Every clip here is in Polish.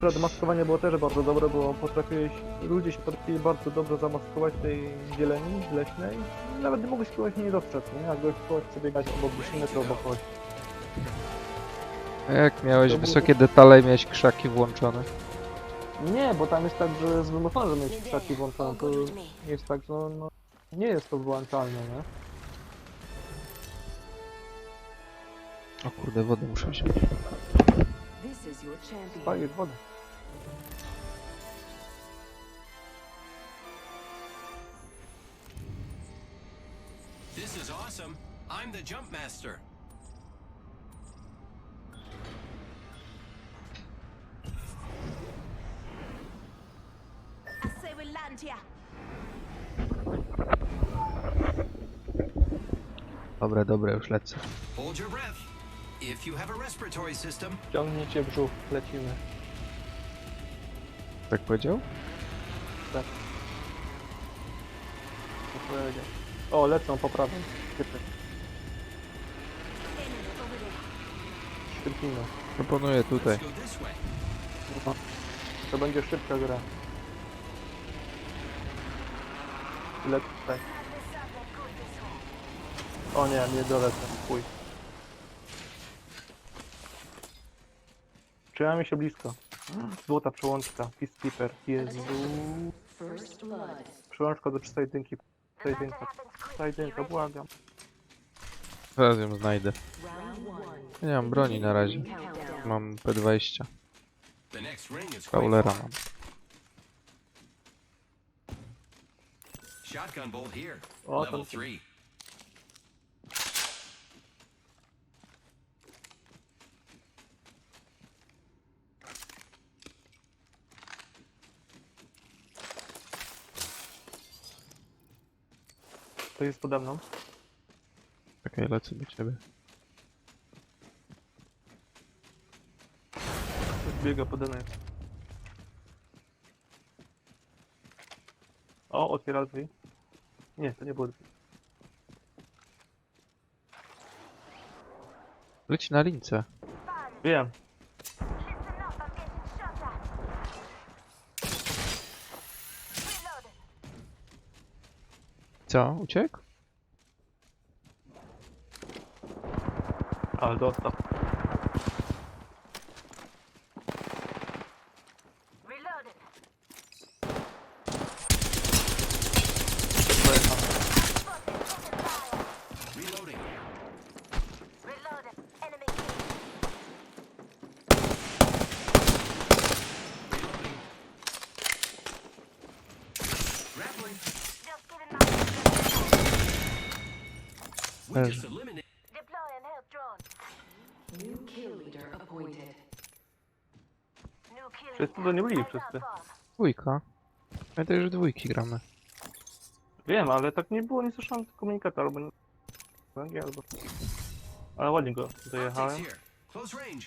Akurat maskowanie było też bardzo dobre, bo potrafiłeś, ludzie się potrafili bardzo dobrze zamaskować w tej zieleni leśnej. Nawet nie mogłeś kogoś nie dostrzec, nie? Jak goś kogoś sobie biegać obok 10 metrów obok kogoś. A jak miałeś To było- wysokie detale i miałeś krzaki włączone? Nie, bo tam jest tak, że jest wymuszone, że mieć krzaki włączone, to jest tak, że no, no, nie jest to wyłączalne, nie? O kurde, wodę muszę wziąć. This is your champion. Palić wodę. This is awesome. I'm the jump master. I say we land here. Dobra, dobra, już lecę. Hold your breath. If you have a respiratory system, Ciągnijcie brzuch, lecimy. Tak powiedział? Tak. Co powiedział? O, lecą po prawej. Typy. Szybkino. Proponuję tutaj. No. To będzie szybka gra. Ile tutaj? O nie, nie dolecę. Chuj. Trzymamy się blisko. Złota przełączka. Peacekeeper. Jezu. Przełączka do czystej dynki. Ta jedynka. Błagam. Zaraz ją znajdę. Nie mam broni na razie. Mam P20. Kaulera mam. Shotgun bolt here. Level 3. To jest pode mną. Czekaj, lecę do ciebie. Biega pode mną. O, otwiera drzwi. Nie, to nie było drzwi. Leć na lince. Wiem. Co? Uciekł? Ale dostał. Reloaded. Reloading. Reloaded. Enemy. Reloading. Grappling. Just giving my We There's- just eliminated. deploying help drone. New kill leader appointed. New kill. Wszyscy to nie byli wszyscy. Dwójka. Pamiętaj, że dwójki gramy. Wiem, ale tak nie było, nie słyszałem komunikatu albo nie... Albo... Ale ładnie go dojechałem. here. Close range.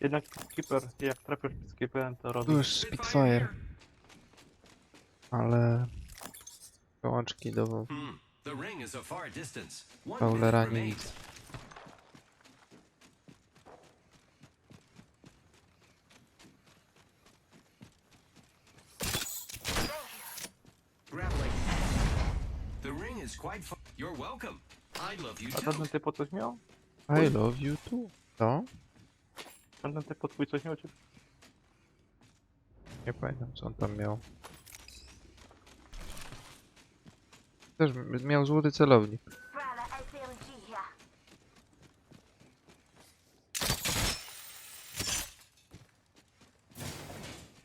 Jednak skipper, jak trafisz skipperem, to robi. już Spitfire. Ale... Przełączki do Hmm. The ring is a far distance. One Prowlera minute nie remains. widzę. The ring is quite far. You're welcome. I love you A too. tamten typ coś miał? I love you too. Co? Tamten typ twój coś miał? Czy... Nie pamiętam co on tam miał. Też miał złoty celownik. Here.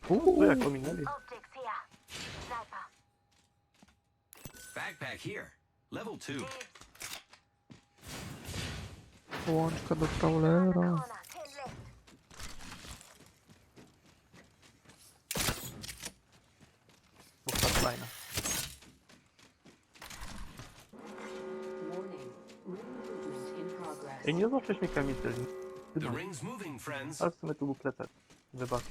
Tu jak ominęli. Backpack here. Level do Prowlera. Corner. Ten left. Buchta fajna. Warning. Ring movement in progress. Ej, nie zawsze śmiekami celni. The ring's moving, friends. Ale w sumie tu był plecak. Wybacz.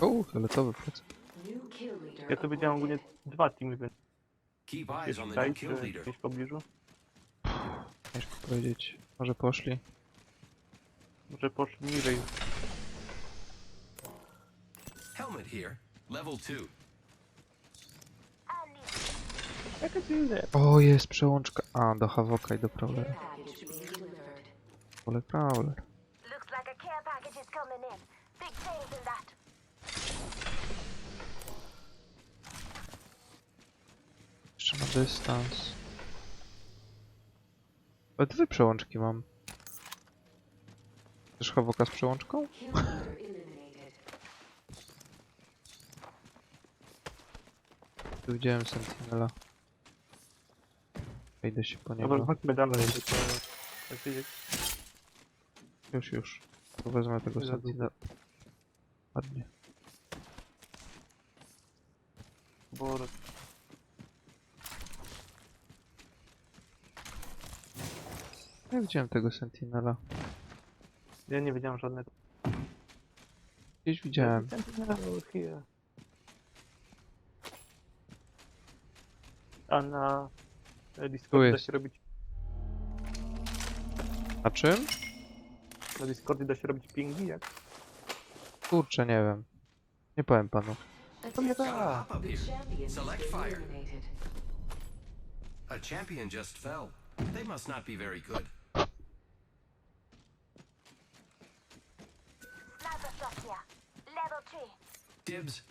O, fioletowy plecak. Ja tu widziałem ogólnie dwa teamy, więc Keep eyes on the new kill leader. gdzieś w pobliżu. Ciężko powiedzieć. Może poszli? Może poszli niżej. Helmet here. Level 2. Jaka. O, jest przełączka. A, do Havoka i do Prowlera. Prowler. Looks like a care package is coming in. Big things in that. Jeszcze na dystans. Ale dwie przełączki mam. Też Havoka z przełączką? Tu widziałem Sentinela. Idę się po Dobra, niego. chodźmy dalej, bo to... Jak widzieć, Już, już. Tu wezmę tego Za. Sentinela. Ładnie. bo... Ja widziałem tego Sentinela. Ja nie wiedziałem żadnego. Gdzieś widziałem. A na Discordzie da się robić... A czym? Na Discordzie da się robić pingi, jak? Kurczę, nie wiem. Nie powiem panu. nie Got a hop up The here. champion Select fire. A champion just fell. They must not be very good. Sniper stuff here. Level 3. Dibs.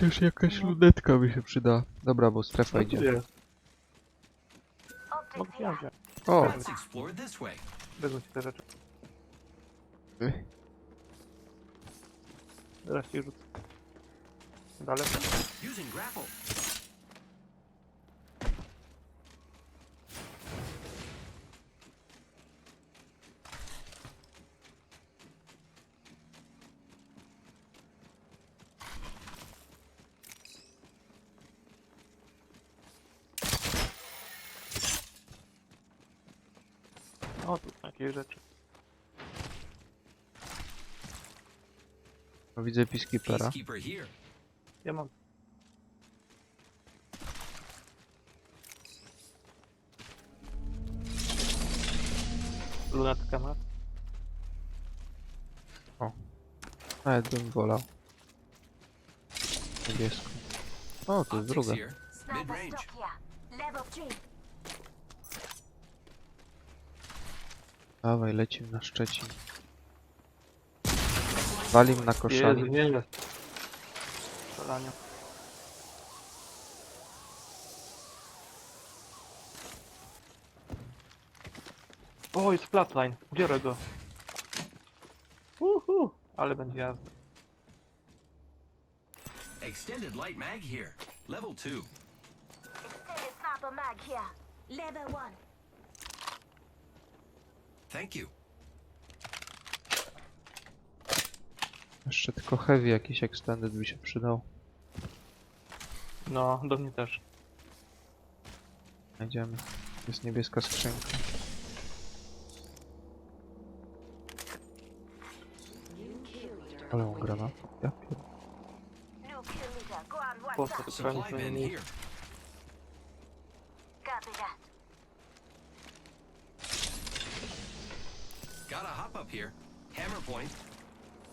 Chociaż jakaś lunetka mi się przyda. Dobra, bo strefa No idzie. Mogę here. wziąć. O! Let's explore this way. Wezmę ci te rzeczy. Zaraz ci rzucę. Dalej. Using grapple. Jakieś rzeczy. No, widzę Peacekeepera. Peacekeeper here. Ja mam. Lunatka ma. Nawet bym wolał. Niebieską. O, to jest druga. stuff here. Level 3. Dawaj, lecimy na Szczecin. Walim na Jezu, koszali. nie jest. Strzelanie. O, jest flatline. Biorę go. Uhu, ale będzie jazda. Extended light mag here. Level 2. Extended sniper mag here. Level 1. Thank you. Jeszcze tylko heavy jakiś extended by się przydał. No, do mnie też. Znajdziemy. Jest niebieska skrzynka. Ale on granat. Ja pier... Go on, Po co to Supply trzeba bin nic here.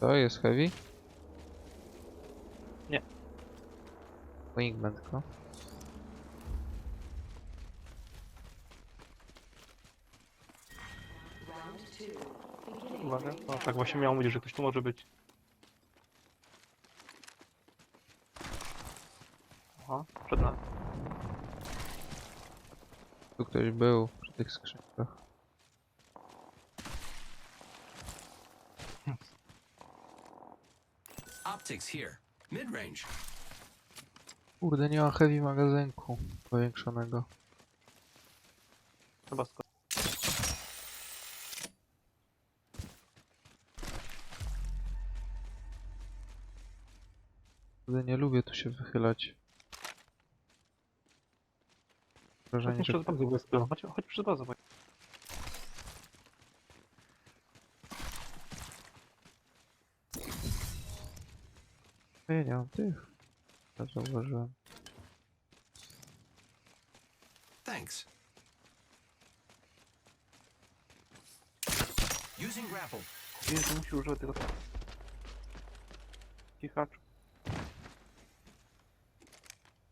To jest heavy? Nie. Wingman tylko. Uwaga. No, tak właśnie miało mówić, że ktoś tu może być. Aha, przed nami. Tu ktoś był przy tych skrzynkach. Optics here. Mid-range. Kurde, nie ma heavy magazynku powiększonego. Chyba sko- Kurde, nie lubię tu się wychylać. Chodź Wrażenie, że... przez bazę. Chodź, chodź przez bazę nie mam tych. Ja zauważyłem. Thanks. Using grapple. Że musi używać tego... Cichacz.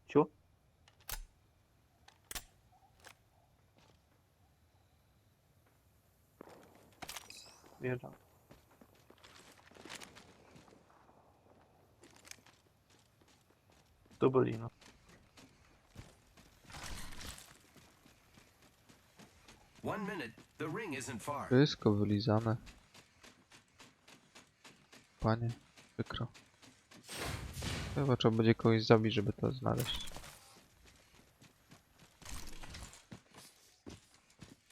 Ciu. Wjeżdżam. To byli. One minute. The ring isn't far. Wszystko wylizane. Panie, przykro. Chyba trzeba będzie kogoś zabić, żeby to znaleźć.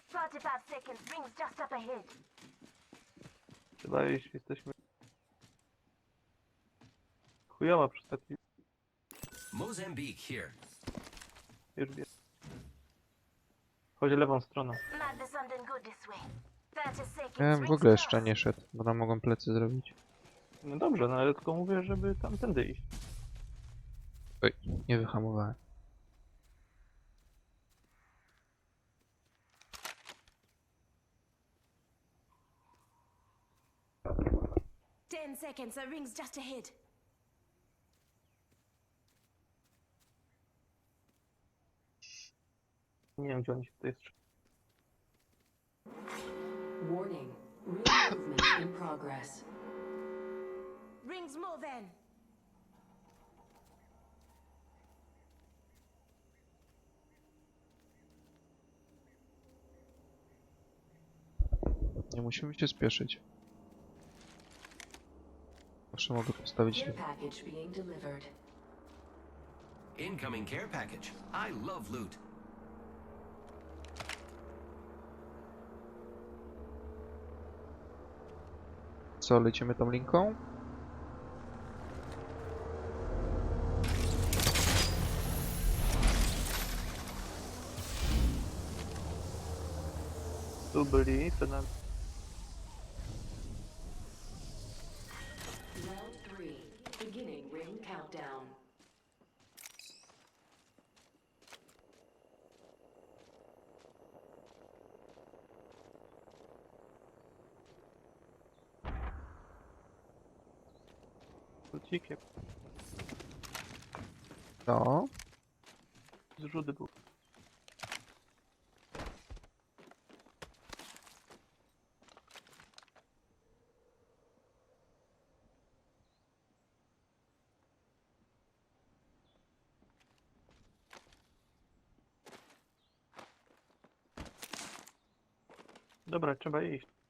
45 seconds. Ring's just up ahead. Chyba jeśli jesteśmy... Chujowa perspektywa. Mozambique here. Już wiem. Chodź lewą stroną. Might be something good this way. 30 seconds. Ja bym w ogóle jeszcze nie szedł, bo nam mogą plecy zrobić. No dobrze, no ale tylko mówię, żeby tamtędy iść. Oj, nie wyhamowałem. Ten seconds. The ring's just ahead. Nie wiem, gdzie oni się tutaj strzelają. Warning. Ring movement in progress. Ring's moving. Nie musimy się spieszyć. Zawsze mogę postawić... Care package being delivered. Incoming care package. I love loot. Co, lecimy tą linką? Tu byli, to na... Round three. Beginning ring countdown. Krócikiem. No. Zrzuty był. Dobra, trzeba iść.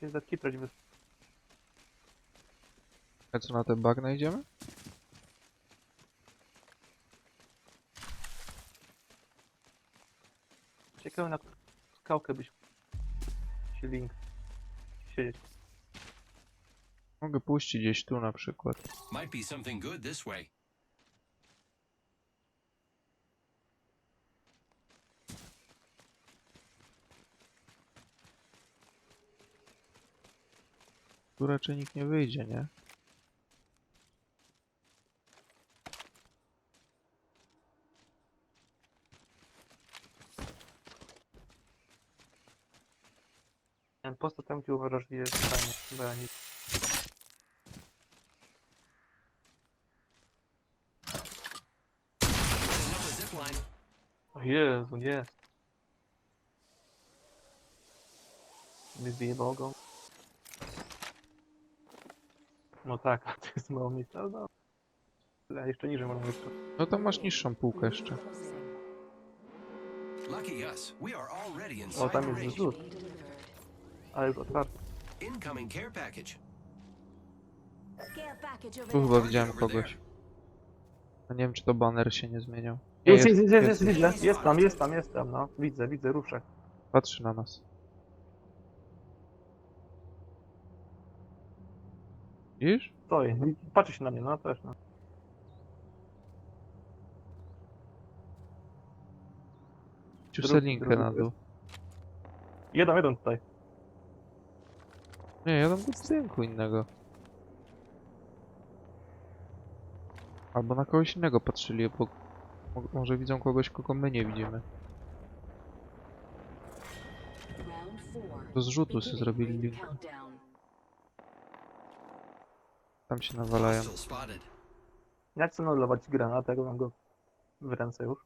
Się zakiprać bez... A co na ten bagna idziemy? Ciekawe na skałkę byś... się link... siedzieć. Mogę puścić gdzieś tu na przykład. Might be something good this way. Tu raczej nikt nie wyjdzie, nie? Ten posta tam, gdzie uważasz, że jest fajnie. Zip line. O Jezu, jest. Go. No tak, to jest mało miejsca, ale no. Ale jeszcze niżej można jeszcze. No to masz niższą półkę jeszcze. Closing. Lucky us. We are already O, inside tam jest ring. zrzut, ale już otwarty. Incoming care package. Tu chyba widziałem kogoś. No nie wiem, czy to banner się nie zmieniał. Nie, Jest, jest, jest, jest, jest, jest. widzę. Jest tam, jest tam, jest tam, no. Widzę, widzę, ruszę. Patrzy na nas. Widzisz? Stoi. Patrzy się na mnie, no też no. Ciuszę Drugi- linkę drugi na dół. Jeden, jeden tutaj. Nie, ja tam do budynku innego. Albo na kogoś innego patrzyli, bo mo- może widzą kogoś, kogo my nie widzimy. Round four. Do zrzutu sobie zrobili ring link. countdown. Tam się nawalają. Jak chcę anulować granat, jak mam go w ręce już.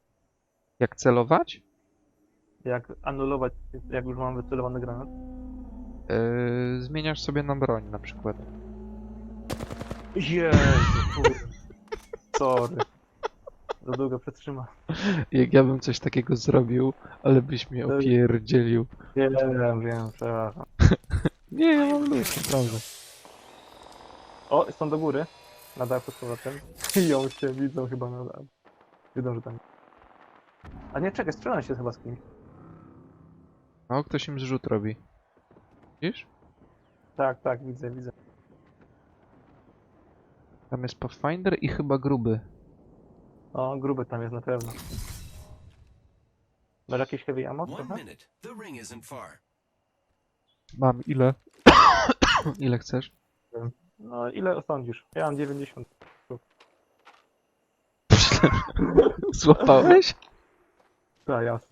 Jak celować? Jak anulować, jak już mam wycelowany granat. Yy, zmieniasz sobie na broń na przykład. Jezu, kurde. Sorry. Za długo przetrzyma. Jak ja bym coś takiego zrobił, ale byś mnie opierdzielił. Wiem, wiem, przepraszam. Nie, ja mam luz, naprawdę. O, są do góry. Na dachu z powrotem. I ją się widzą chyba na dachu. Widzą, że tam. A nie, czekaj, strzelam się chyba z kimś. O, ktoś im zrzut robi. Widzisz? Tak, tak, widzę, widzę. Tam jest Pathfinder i chyba gruby. O, gruby tam jest na pewno. Masz jakieś heavy ammo One trochę? minute. The ring isn't far. Mam ile? ile chcesz? No, ile osądzisz? Ja mam 90. Złapałeś? Tak, jasne.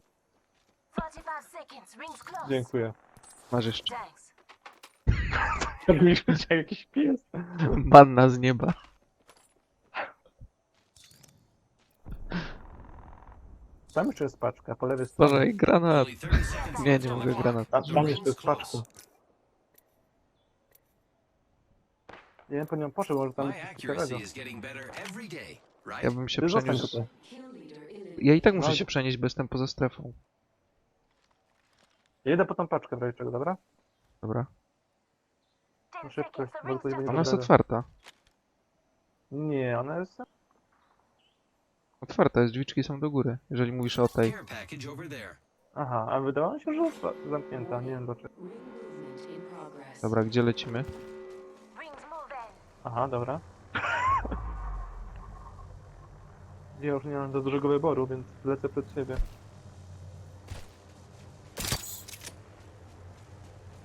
45 seconds. Rings close. Dziękuję. Masz jeszcze. Thanks. Jakbyś widział jakiś pies. Manna z nieba. Tam jeszcze jest paczka, po lewej stronie. Uważaj, granat. Only 30 seconds Nie, nie mogę granat. A tam jeszcze jest paczka. close. Ja nie po nią poszedł, może tam My jest coś accuracy ciekawego. is getting better every day, right? Ja bym się Ty zostań przeniósł. tutaj. Ja i tak muszę No. się przenieść, bo jestem poza strefą. Ja idę po tą paczkę w razie czego, dobra? Dobra. 10 No szybko, bo będzie Ona jest otwarta. Nie, ona jest... Otwarta jest, drzwiczki są do góry. Jeżeli mówisz o tej. Care package over there. Aha, a wydawało mi się, że otwa- zamknięta, nie wiem dlaczego. Dobra, gdzie lecimy? Aha, dobra. Ja już nie mam za dużego wyboru, więc lecę przed siebie.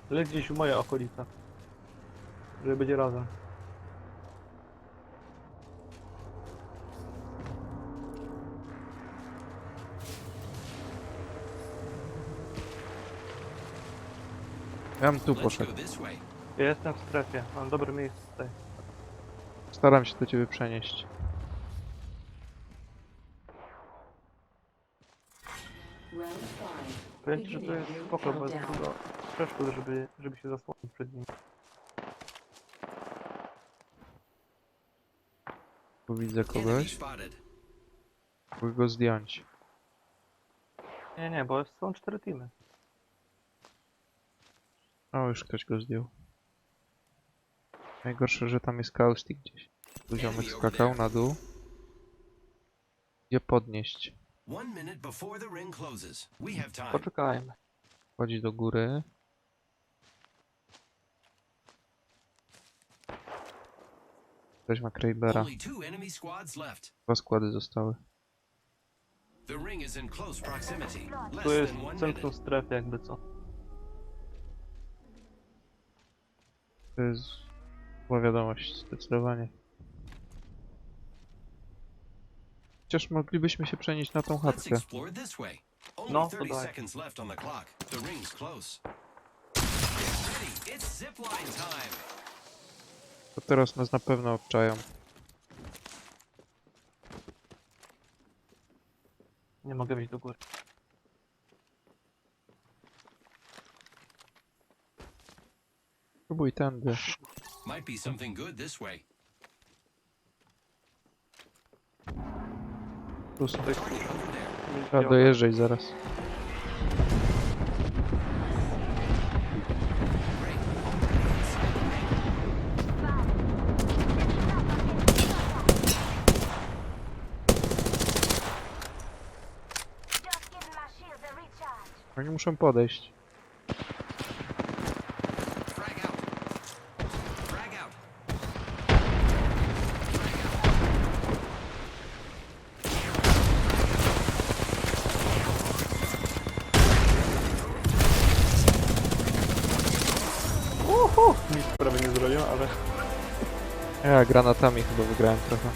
Leć gdzieś w moje okolice. Żeby będzie razem. Ja bym tu Let's poszedł. go this way. Ja jestem w strefie, mam dobre miejsce tutaj. Staram się do ciebie przenieść. Powiem ci, że to jest spoko, bo jest dużo przeszkód, żeby, żeby się zasłonić przed nim. Tu widzę kogoś. Mogę go zdjąć. Nie, nie, bo są cztery teamy. O, już ktoś go zdjął. Najgorsze, że tam jest kaustik gdzieś. Tu ziomek skakał na dół. Gdzie podnieść? Poczekajmy. Chodzi do góry. Ktoś ma Krabera. Dwa składy zostały. Tu jest centrum strefy, jakby co. To jest zła wiadomość, zdecydowanie. Chociaż moglibyśmy się przenieść na tą chatkę. No, 30 dawaj. seconds left on the clock. The ring's close. Get ready. It's zipline time. To teraz nas na pewno obczają. Nie mogę wejść do góry. Próbuj tędy. Might be something good this way. There. Trzeba dojeżdżać zaraz. Oni muszą podejść. Ja granatami chyba wygrałem trochę.